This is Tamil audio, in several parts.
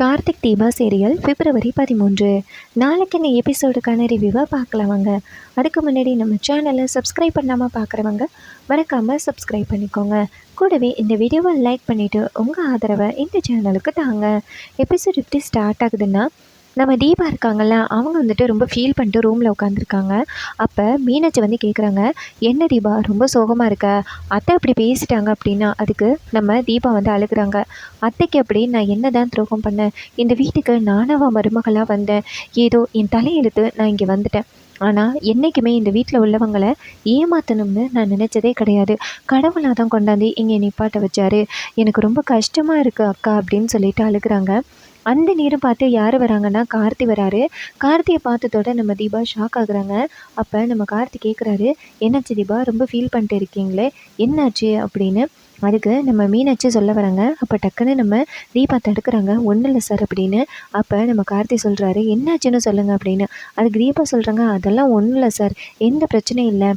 கார்த்திக் தீபா சீரியல் பிப்ரவரி பதிமூன்று. நாளைக்கு இந்த எபிசோடுக்கான ரிவ்யூவை பார்க்கலாம் வாங்க. அதுக்கு முன்னாடி நம்ம சேனலை சப்ஸ்கிரைப் பண்ணாமல் பார்க்குறவங்க மறக்காமல் சப்ஸ்கிரைப் பண்ணிக்கோங்க. கூடவே இந்த வீடியோவை லைக் பண்ணிவிட்டு உங்கள் ஆதரவை இந்த சேனலுக்கு தாங்க. எபிசோட் எப்படி ஸ்டார்ட் ஆகுதுன்னா நம்ம தீபா இருக்காங்கல்ல அவங்க வந்துட்டு ரொம்ப ஃபீல் பண்ணிட்டு ரூமில் உட்காந்துருக்காங்க அப்போ மீனாட்சி வந்து கேட்குறாங்க என்ன தீபா ரொம்ப சோகமாக இருக்க. அத்தை அப்படி பேசிட்டாங்க அப்படின்னா அதுக்கு நம்ம தீபா வந்து அழுகுறாங்க. அத்தைக்கு அப்படி நான் என்ன தான் துரோகம் பண்ணேன்? இந்த வீட்டுக்கு நானவா மருமகளாக வந்தேன்? ஏதோ என் தலையெழுத்து நான் இங்கே வந்துட்டேன். ஆனால் என்றைக்குமே இந்த வீட்டில் உள்ளவங்களை ஏமாற்றணும்னு நான் நினச்சதே கிடையாது. கடவுளாக தான் கொண்டாந்து இங்கே நிப்பாட்ட வச்சாரு. எனக்கு ரொம்ப கஷ்டமாக இருக்குது அக்கா அப்படின்னு சொல்லிட்டு அழுகுறாங்க. அந்த நேரம் பார்த்து யார் வராங்கன்னா கார்த்தி வராரு. கார்த்தியை பார்த்ததோட நம்ம தீபா ஷாக் ஆகுறாங்க. அப்போ நம்ம கார்த்தி கேட்குறாரு என்னாச்சு தீபா? ரொம்ப ஃபீல் பண்ணிட்டு இருக்கீங்களே? என்னாச்சு? அப்படின்னு. அதுக்கு நம்ம மீனாட்சி சொல்ல வராங்க. அப்போ டக்குன்னு நம்ம தீபா தடுக்கிறாங்க ஒன்றும் இல்லை சார் அப்படின்னு. அப்போ நம்ம கார்த்தி சொல்கிறாரு என்னாச்சுன்னு சொல்லுங்கள் அப்படின்னு. அதுக்கு தீபா சொல்கிறாங்க அதெல்லாம் ஒன்றும் இல்லை சார் எந்த பிரச்சனையும் இல்லை.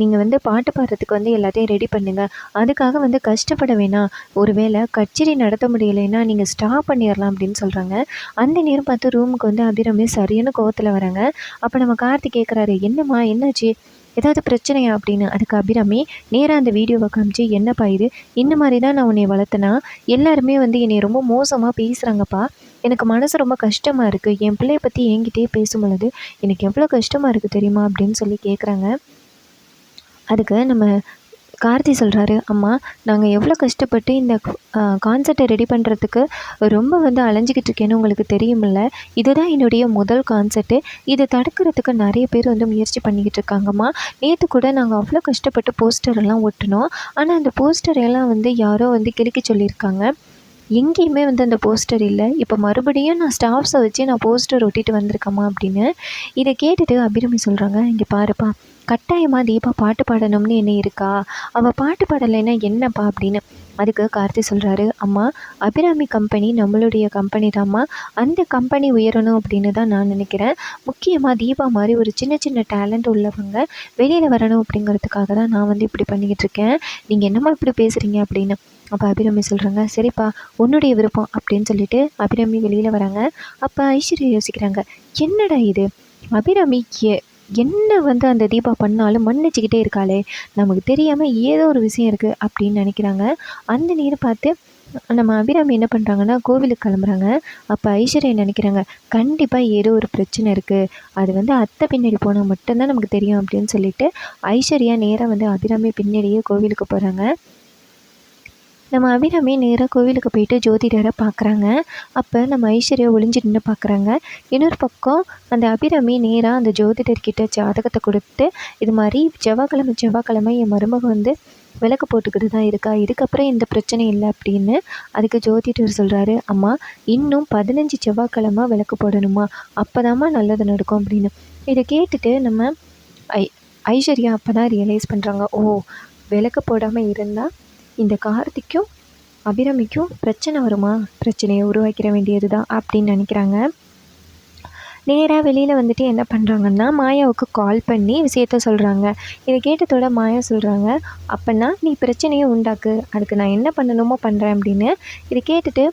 நீங்கள் வந்து பாட்டு பாடுறதுக்கு வந்து எல்லாத்தையும் ரெடி பண்ணுங்கள் அதுக்காக வந்து கஷ்டப்பட வேணாம். ஒருவேளை கச்சேரி நடத்த முடியலைன்னா நீங்கள் ஸ்டாப் பண்ணிடலாம் அப்படின்னு சொல்கிறாங்க அந்த நேரம் பார்த்து ரூமுக்கு வந்து அபிராமி சரியான கோவத்தில் வராங்க. அப்போ நம்ம கார்த்தி கேட்குறாரு என்னம்மா என்னாச்சு? ஏதாவது பிரச்சனையா அப்படின்னு? அதுக்கு அபிராமி நேராக அந்த வீடியோவை காமிச்சு என்னப்பா இது? இந்த மாதிரி தான் நான் உன்னை வளர்த்தனா? எல்லாருமே வந்து என்னை ரொம்ப மோசமாக பேசுகிறாங்கப்பா எனக்கு மனசு ரொம்ப கஷ்டமாக இருக்குது என் பிள்ளைய பற்றி என்கிட்டயே பேசும் பொழுது எனக்கு எவ்வளோ கஷ்டமாக இருக்குது தெரியுமா? அப்படின்னு சொல்லி கேட்குறாங்க அதுக்கு நம்ம கார்த்தி சொல்கிறாரு அம்மா நாங்கள் எவ்வளோ கஷ்டப்பட்டு இந்த கான்சர்ட்டை ரெடி பண்ணுறதுக்கு ரொம்ப வந்து அலைஞ்சிக்கிட்டு இருக்கேன்னு உங்களுக்கு தெரியுமில்ல? இதுதான் என்னுடைய முதல் கான்சர்ட்டு இதை தடுக்கிறதுக்கு நிறைய பேர் வந்து முயற்சி பண்ணிக்கிட்டு இருக்காங்கம்மா. நேற்று கூட நாங்கள் அவ்வளோ கஷ்டப்பட்டு போஸ்டர் எல்லாம் ஒட்டினோம். ஆனால் அந்த போஸ்டர் எல்லாம் வந்து யாரோ வந்து கிறுக்கி சொல்லியிருக்காங்க. எங்கேயுமே வந்து அந்த போஸ்டர் இல்லை. இப்போ மறுபடியும் நான் ஸ்டாஃப்ஸை வச்சு நான் போஸ்டர் ஒட்டிட்டு வந்திருக்கேம்மா அப்படின்னு. இதை கேட்டுட்டு அபிரமி சொல்கிறாங்க இங்கே பாருப்பா கட்டாயமாக தீபா பாட்டு பாடணும்னு என்ன இருக்கா? அவள் பாட்டு பாடலைன்னா என்னப்பா அப்படின்னு. அதுக்கு கார்த்தி சொல்கிறாரு அம்மா அபிராமி கம்பெனி நம்மளுடைய கம்பெனி தாம்மா. அந்த கம்பெனி உயரணும் அப்படின்னு தான் நான் நினைக்கிறேன். முக்கியமாக தீபா மாதிரி ஒரு சின்ன சின்ன டேலண்ட் உள்ளவங்க வெளியில் வரணும் அப்படிங்கிறதுக்காக தான் நான் வந்து இப்படி பண்ணிக்கிட்டு இருக்கேன். நீங்கள் என்னம்மா இப்படி பேசுகிறீங்க அப்படின்னு. அப்போ அபிராமி சொல்கிறாங்க சரிப்பா உன்னுடைய விருப்பம் அப்படின்னு சொல்லிட்டு அபிராமி வெளியில் வராங்க. அப்போ ஐஸ்வர்யா யோசிக்கிறாங்க என்னடா இது? அபிராமி என்ன வந்து அந்த தீபா பண்ணாலும் மன்னிச்சுக்கிட்டே இருக்காளே? நமக்கு தெரியாமல் ஏதோ ஒரு விஷயம் இருக்குது அப்படின்னு நினைக்கிறாங்க. அந்த நேரம் பார்த்து நம்ம அபிராமி என்ன பண்ணுறாங்கன்னா கோவிலுக்கு கிளம்புறாங்க. அப்போ ஐஸ்வர்யா நினைக்கிறாங்க கண்டிப்பாக ஏதோ ஒரு பிரச்சனை இருக்குது அது வந்து அத்தை பின்னாடி போனால் மட்டும்தான் நமக்கு தெரியும் அப்படின்னு சொல்லிட்டு ஐஸ்வர்யா நேராக வந்து அபிராமி பின்னாடியே கோவிலுக்கு போகிறாங்க நம்ம அபிராமி நேராக கோவிலுக்கு போயிட்டு ஜோதிடரை பார்க்குறாங்க அப்போ நம்ம ஐஸ்வர்யா ஒளிஞ்சு நின்று பார்க்குறாங்க இன்னொரு பக்கம் அந்த அபிராமி நேராக அந்த ஜோதிடர்கிட்ட ஜாதகத்தை கொடுத்து இது மாதிரி செவ்வாய்க்கிழமை செவ்வாய்க்கிழமை என் மருமக வந்து விளக்கு போட்டுக்கிட்டு தான் இருக்கா. இதுக்கப்புறம் எந்த பிரச்சனையும் இல்லை அப்படின்னு அதுக்கு ஜோதிடர் சொல்கிறாரு அம்மா இன்னும் பதினஞ்சு செவ்வாய்க்கிழமை விளக்கு போடணுமா? அப்போதாம்மா நல்லது நடக்கும் அப்படின்னு. இதை கேட்டுட்டு நம்ம ஐ ஐஸ்வர்யா அப்போ தான் ரியலைஸ் பண்ணுறாங்க ஓ விளக்கு போடாமல் இருந்தால் இந்த கார்த்திக்கும் அபிரமிக்கும் பிரச்சனை வருமா? பிரச்சனையை உருவாக்கிற வேண்டியது தான் அப்படின்னு நினைக்கிறாங்க. நேராக வெளியில் வந்துட்டு என்ன பண்ணுறாங்கன்னா மாயாவுக்கு கால் பண்ணி விஷயத்த சொல்கிறாங்க இதை கேட்டதோட மாயா சொல்கிறாங்க அப்போன்னா நீ பிரச்சனையை உண்டாக்கு. அதுக்கு நான் என்ன பண்ணணுமோ பண்ணுறேன் அப்படின்னு இதை கேட்டுட்டு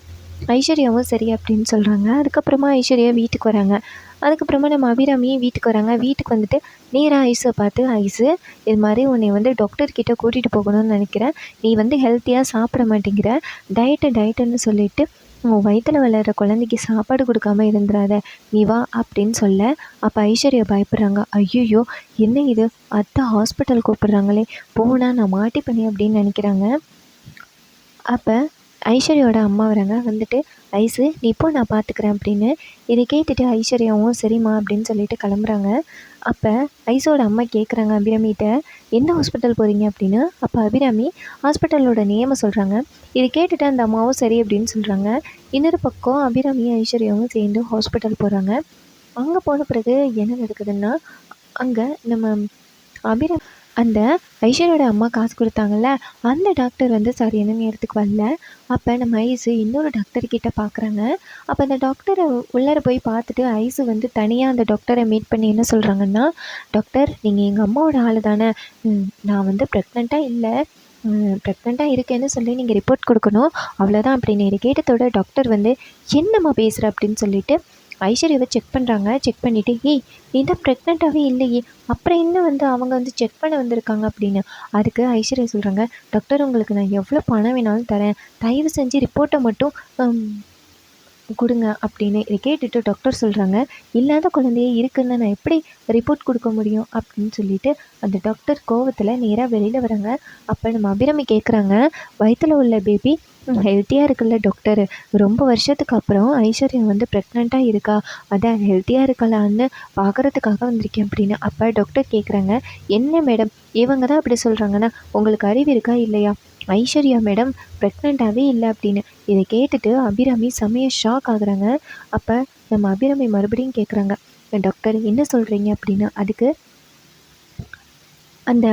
ஐஸ்வர்யாவும் சரி அப்படின்னு சொல்கிறாங்க அதுக்கப்புறமா ஐஸ்வர்யா வீட்டுக்கு வராங்க. அதுக்கப்புறமா நம்ம அபிராமியும் வீட்டுக்கு வராங்க. வீட்டுக்கு வந்துட்டு நேராக ஐஸை பார்த்து ஐஸு இது மாதிரி உன்னை வந்து டாக்டர்கிட்ட கூட்டிகிட்டு போகணும்னு நினைக்கிறேன். நீ வந்து ஹெல்த்தியாக சாப்பிட மாட்டேங்கிற. டயட்டு டயட்டுன்னு சொல்லிட்டு உன் வயிற்றில் வளர்கிற குழந்தைக்கு சாப்பாடு கொடுக்காம இருந்துடாத நீ வா அப்படின்னு சொல்ல அப்போ ஐஸ்வர்யா பயப்படுறாங்க. ஐயோ என்ன இது? அத்தை ஹாஸ்பிட்டல் கூப்பிட்றாங்களே. போனால் நான் மாட்டிப்பனே அப்படின்னு நினைக்கிறாங்க. அப்போ ஐஸ்வர்யாவோட அம்மா வராங்க. வந்துட்டு ஐஸு நீ இப்போ நான் பார்த்துக்கிறேன் அப்படின்னு. இதை கேட்டுட்டு ஐஸ்வர்யாவும் சரிம்மா அப்படின்னு சொல்லிட்டு கிளம்புறாங்க. அப்போ ஐஸோட அம்மா கேட்குறாங்க அபிராமிகிட்ட எந்த ஹாஸ்பிட்டல் போகிறீங்க அப்படின்னு. அப்போ அபிராமி ஹாஸ்பிட்டலோட நேமை சொல்கிறாங்க இதை கேட்டுட்டு அந்த அம்மாவும் சரி அப்படின்னு சொல்கிறாங்க இன்னொரு பக்கம் அபிராமியும் ஐஸ்வர்யாவும் சேர்ந்து ஹாஸ்பிட்டல் போகிறாங்க அங்கே போன பிறகு என்ன நடக்குதுன்னா அங்கே நம்ம அபிராமி அந்த ஐஸ்வர்யோட அம்மா காசு கொடுத்தாங்கல்ல அந்த டாக்டர் வந்து சரியான நேரத்துக்கு வரல? அப்போ நம்ம ஐஸு இன்னொரு டாக்டர்கிட்ட பார்க்குறாங்க அப்போ அந்த டாக்டரை உள்ளார போய் பார்த்துட்டு ஐஸு வந்து தனியாக அந்த டாக்டரை மீட் பண்ணி என்ன சொல்கிறாங்கன்னா டாக்டர் நீங்கள் எங்கள் அம்மாவோட ஆள் தானே. நான் வந்து ப்ரெக்னெண்ட்டாக இல்லை. ப்ரெக்னெண்ட்டாக இருக்கேன்னு சொல்லி நீங்கள் ரிப்போர்ட் கொடுக்கணும். அவ்வளோதான் அப்படின்னு கேட்டதோட டாக்டர் வந்து என்னம்மா பேசுகிற அப்படின்னு சொல்லிட்டு ஐஸ்வர்யாவை செக் பண்ணுறாங்க செக் பண்ணிவிட்டு ஏய் இதான் ப்ரெக்னெண்ட்டாகவே இல்லையே. அப்புறம் என்ன வந்து அவங்க வந்து செக் பண்ண வந்திருக்காங்க? அப்படின்னு. அதுக்கு ஐஸ்வர்யா சொல்கிறாங்க டாக்டர் உங்களுக்கு நான் எவ்வளோ பணம் வேணாலும் தரேன். தயவு செஞ்சு ரிப்போர்ட்டை மட்டும் கொடுங்க. அப்படின்னு இதை கேட்டுட்டு டாக்டர் சொல்கிறாங்க இல்லாத குழந்தையே இருக்குன்னு நான் எப்படி ரிப்போர்ட் கொடுக்க முடியும்? அப்படின்னு சொல்லிட்டு அந்த டாக்டர் கோவத்தில் நேராக வெளியில் வராங்க. அப்போ நம்ம அபிராமி கேட்குறாங்க வயிற்றில் உள்ள பேபி ஹெல்த்தியாக இருக்குல்ல டாக்டர் ரொம்ப வருஷத்துக்கு அப்புறம் ஐஸ்வர்யா வந்து ப்ரெக்னெண்ட்டாக இருக்கா? அதான் ஹெல்த்தியாக இருக்கலான்னு பார்க்குறதுக்காக வந்திருக்கேன் அப்படின்னு. அப்போ டாக்டர் கேட்குறாங்க என்ன மேடம் இவங்க தான் அப்படி சொல்கிறாங்கன்னா உங்களுக்கு அறிவு இருக்கா இல்லையா? ஐஸ்வர்யா மேடம் ப்ரெக்னெண்ட்டாகவே இல்லை அப்படின்னு. இதை கேட்டுட்டு அபிராமி செமைய ஷாக் ஆகுறாங்க. அப்போ நம்ம அபிராமி மறுபடியும் கேட்குறாங்க டாக்டர் என்ன சொல்கிறீங்க அப்படின்னு. அதுக்கு அந்த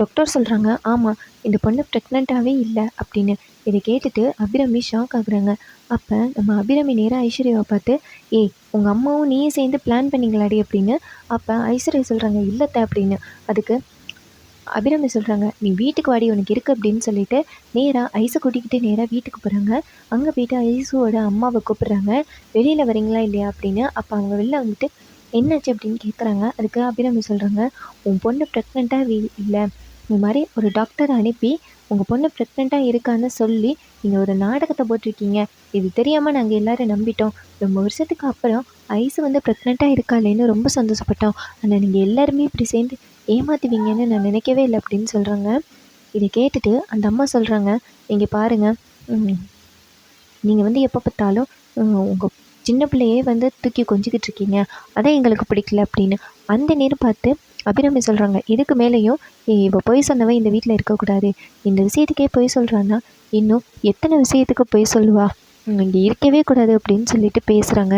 டாக்டர் சொல்கிறாங்க ஆமாம் இந்த பொண்ணு ப்ரெக்னெண்ட்டாகவே இல்லை அப்படின்னு. இதை கேட்டுட்டு அபிராமி ஷாக் ஆகுறாங்க. அப்போ நம்ம அபிராமி நேராக ஐஸ்வர்யாவை பார்த்து ஏய் உங்கள் அம்மாவும் நீயும் சேர்ந்து பிளான் பண்ணீங்களாடி அப்படின்னு. அப்போ ஐஸ்வர்யா சொல்கிறாங்க இல்லத்த அப்படின்னு. அதுக்கு அபிராமி சொல்கிறாங்க நீ வீட்டுக்கு வாடி உனக்கு இருக்குது அப்படின்னு சொல்லிட்டு நேராக ஐஸை கூட்டிக்கிட்டு நேராக வீட்டுக்கு போகிறாங்க அங்கே போயிட்டு ஐஸுவோட அம்மாவை கூப்பிட்றாங்க வெளியில் வரீங்களா இல்லையா? அப்படின்னு. அப்போ அவங்க வெளில வந்துட்டு என்னாச்சு அப்படின்னு கேட்குறாங்க அதுக்கு அபிராமி சொல்கிறாங்க உன் பொண்ணு ப்ரெக்னெண்ட்டாக இல்லை. இந்த மாதிரி ஒரு டாக்டரை அனுப்பி உங்கள் பொண்ணு ப்ரெக்னெண்ட்டாக இருக்கான்னு சொல்லி நீங்கள் ஒரு நாடகத்தை போட்டிருக்கீங்க. இது தெரியாமல் நாங்கள் எல்லோரும் நம்பிட்டோம். ரொம்ப வருஷத்துக்கு அப்புறம் ஐஸ் வந்து ப்ரெக்னெண்ட்டாக இருக்காளேன்னு ரொம்ப சந்தோஷப்பட்டோம். ஆனால் நீங்கள் எல்லாருமே இப்படி சேர்ந்து ஏமாற்றுவீங்கன்னு நான் நினைக்கவே இல்லை அப்படின்னு சொல்கிறாங்க இதை கேட்டுட்டு அந்த அம்மா சொல்கிறாங்க நீங்கள் பாருங்கள் நீங்கள் வந்து எப்போ பார்த்தாலும் உங்கள் சின்ன பிள்ளையே வந்து தூக்கி கொஞ்சிக்கிட்டு இருக்கீங்க. அதான் எங்களுக்கு பிடிக்கல அப்படின்னு. அந்த நேரம் பார்த்து அபிராமி சொல்கிறாங்க இதுக்கு மேலேயும் இவ பொய் சொன்னவன் இந்த வீட்டில் இருக்கக்கூடாது. இந்த விஷயத்துக்கே பொய் சொல்கிறான்னா இன்னும் எத்தனை விஷயத்துக்கு பொய் சொல்லுவா? இங்கே இருக்கவே கூடாது அப்படின்னு சொல்லிட்டு பேசுகிறாங்க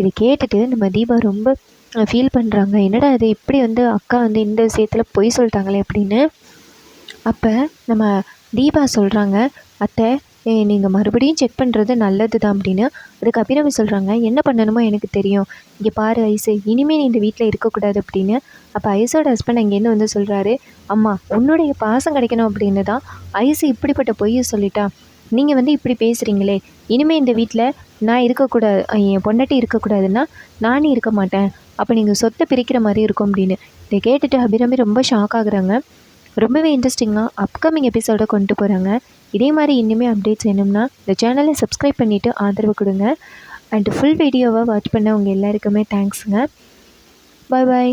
இதை கேட்டுட்டு நம்ம தீபா ரொம்ப ஃபீல் பண்ணுறாங்க என்னடா இது? இப்படி வந்து அக்கா வந்து இந்த விஷயத்தில் பொய் சொல்லிட்டாங்களே அப்படின்னு. அப்போ நம்ம தீபா சொல்கிறாங்க அத்தை நீங்கள் மறுபடியும் செக் பண்ணுறது நல்லது தான் அப்படின்னு அதுக்கு அபிராமி சொல்கிறாங்க என்ன பண்ணணுமோ எனக்கு தெரியும். இங்கே பாரு ஐசு இனிமேல் நீ இந்த வீட்டில் இருக்கக்கூடாது அப்படின்னு. அப்போ ஐஸோட ஹஸ்பண்ட் அங்கேருந்து வந்து சொல்கிறாரு அம்மா உன்னுடைய பாசம் கிடைக்கணும் அப்படின்னு தான் ஐசு இப்படிப்பட்ட பொய்யை சொல்லிட்டா. நீங்கள் வந்து இப்படி பேசுகிறீங்களே இனிமேல் இந்த வீட்டில் நான் இருக்கக்கூடாது என் பொண்டாட்டி இருக்கக்கூடாதுன்னா நானும் இருக்க மாட்டேன். அப்போ நீங்கள் சொத்தை பிரிக்கிற மாதிரி இருக்கும் அப்படின்னு. இதை கேட்டுட்டு அபிராமி ரொம்ப ஷாக் ஆகுறாங்க. ரொம்பவே இன்ட்ரெஸ்டிங்காக அப்கமிங் எபிசோட கொண்டு போகிறாங்க இதே மாதிரி இன்னுமே அப்டேட்ஸ் வேணும்னா இந்த சேனலை சப்ஸ்கிரைப் பண்ணிவிட்டு ஆதரவு கொடுங்க. அண்ட் ஃபுல் வீடியோவை வாட்ச் பண்ண உங்கள் எல்லாருக்குமே தேங்க்ஸுங்க பாய் பாய்